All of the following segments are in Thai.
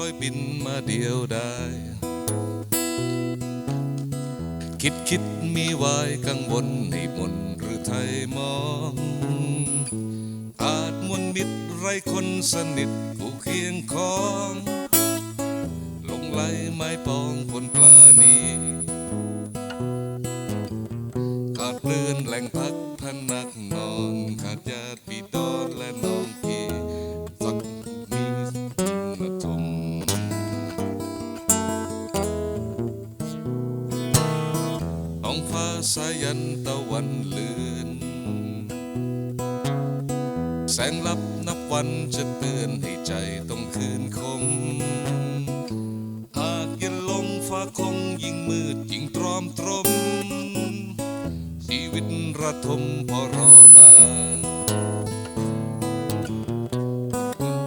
อยบินมาเดียวได้ คิดคิดมีไว้กังวลให้มนหรือไทยมองอาจมวลมิตรไรคนสนิทผู้เคียงคองลงไหลไม้ปองคนปลานีขาดเรื่อนแหล่งพักพนัก สายันตะวันเลือนแสงลับนับวันจะเตือนให้ใจต้องคืนคม หากย็นลงฟ้าคงยิ่งมืดยิ่งตรอมตรม ชีวิตระทมพอรอมา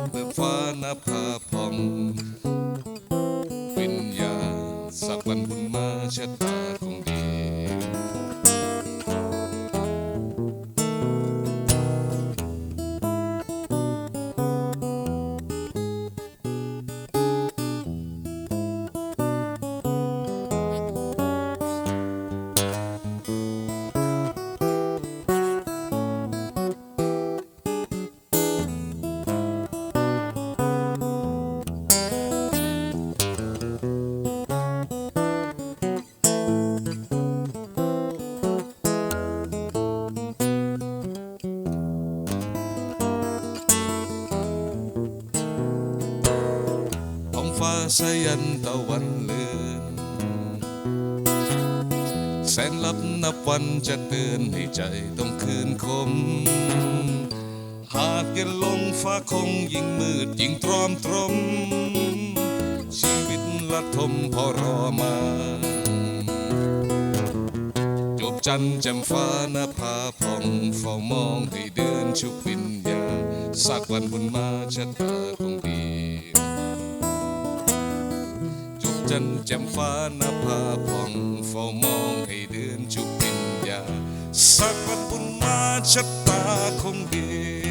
เมื่อฟ้านับพาพองวิญญาณสักวันบุญมาชะตา ฟ้าสยันตะวันเลือนแสนลับนับวันจะเตือนให้ใจต้องคืนคม หากเย็นลงฟ้าคงยิ่งมืดยิ่งตรอมตรม ชีวิตละทมพอรอมาจบจันจ่มฟ้านาผาผ่องเฝ้ามองให้เดินชุบวิญญาสักวันบุญมาชะตาคง จันแจ่มฟ้านาผาผ่องเฝ้ามองให้เดือนจุปิญญาสักวันบุญมาชะตาคงดี